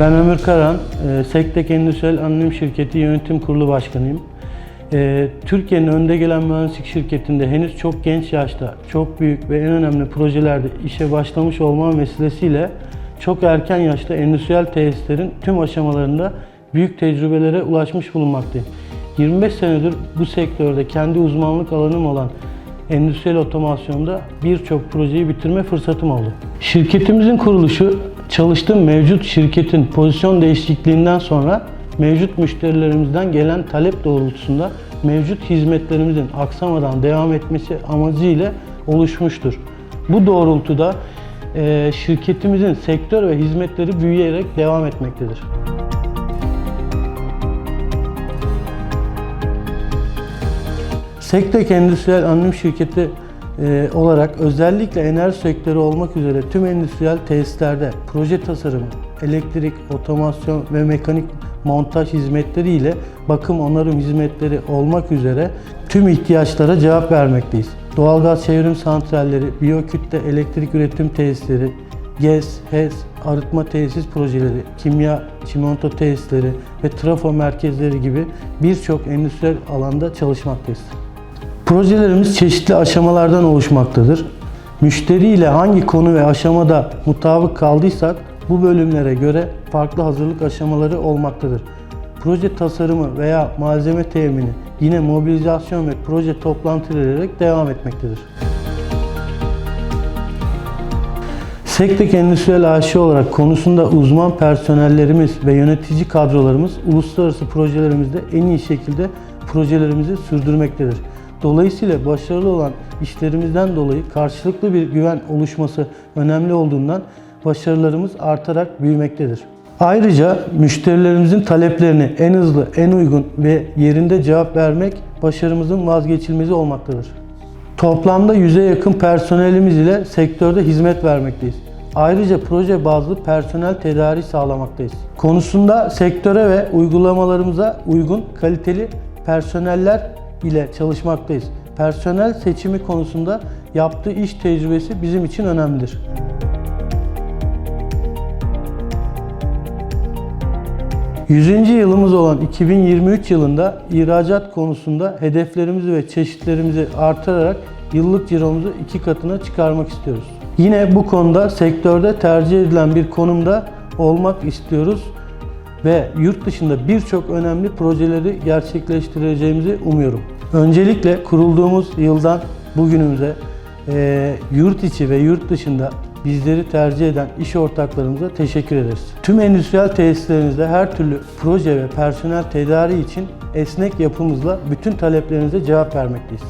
Ben Ömür Karan, e, Sektek Endüstriyel Anonim Şirketi Yönetim Kurulu Başkanıyım. E, Türkiye'nin önde gelen mühendislik şirketinde henüz çok genç yaşta, çok büyük ve en önemli projelerde işe başlamış olma vesilesiyle çok erken yaşta endüstriyel tesislerin tüm aşamalarında büyük tecrübelere ulaşmış bulunmaktayım. 25 senedir bu sektörde kendi uzmanlık alanım olan endüstriyel otomasyonda birçok projeyi bitirme fırsatım oldu. Şirketimizin kuruluşu çalıştığım mevcut şirketin pozisyon değişikliğinden sonra mevcut müşterilerimizden gelen talep doğrultusunda mevcut hizmetlerimizin aksamadan devam etmesi amacıyla oluşmuştur. Bu doğrultuda eee, şirketimizin sektör ve hizmetleri büyüyerek devam etmektedir. Sektek Endüstriyel Anonim Şirketi e, olarak özellikle enerji sektörü olmak üzere tüm endüstriyel tesislerde proje tasarımı, elektrik, otomasyon ve mekanik montaj hizmetleri ile bakım onarım hizmetleri olmak üzere tüm ihtiyaçlara cevap vermekteyiz. Doğalgaz çevrim santralleri, biyokütle elektrik üretim tesisleri, GES, HES, arıtma tesis projeleri, kimya, çimento tesisleri ve trafo merkezleri gibi birçok endüstriyel alanda çalışmaktayız. Projelerimiz çeşitli aşamalardan oluşmaktadır. Müşteri ile hangi konu ve aşamada mutabık kaldıysak bu bölümlere göre farklı hazırlık aşamaları olmaktadır. Proje tasarımı veya malzeme temini yine mobilizasyon ve proje toplantıları ile devam etmektedir. Sektek Endüstriyel AŞ olarak konusunda uzman personellerimiz ve yönetici kadrolarımız uluslararası projelerimizde en iyi şekilde projelerimizi sürdürmektedir. Dolayısıyla başarılı olan işlerimizden dolayı karşılıklı bir güven oluşması önemli olduğundan başarılarımız artarak büyümektedir. Ayrıca müşterilerimizin taleplerini en hızlı, en uygun ve yerinde cevap vermek başarımızın vazgeçilmezi olmaktadır. Toplamda 100'e yakın personelimiz ile sektörde hizmet vermekteyiz. Ayrıca proje bazlı personel tedariği sağlamaktayız. Konusunda sektöre ve uygulamalarımıza uygun kaliteli personeller ile çalışmaktayız. Personel seçimi konusunda yaptığı iş tecrübesi bizim için önemlidir. Yüzüncü yılımız olan 2023 yılında ihracat konusunda hedeflerimizi ve çeşitlerimizi artırarak yıllık ciromuzu iki katına çıkarmak istiyoruz. Yine bu konuda sektörde tercih edilen bir konumda olmak istiyoruz ve yurt dışında birçok önemli projeleri gerçekleştireceğimizi umuyorum. Öncelikle kurulduğumuz yıldan bugünümüze eee, yurt içi ve yurt dışında bizleri tercih eden iş ortaklarımıza teşekkür ederiz. Tüm endüstriyel tesislerimizde her türlü proje ve personel tedariği için esnek yapımızla bütün taleplerinize cevap vermekteyiz.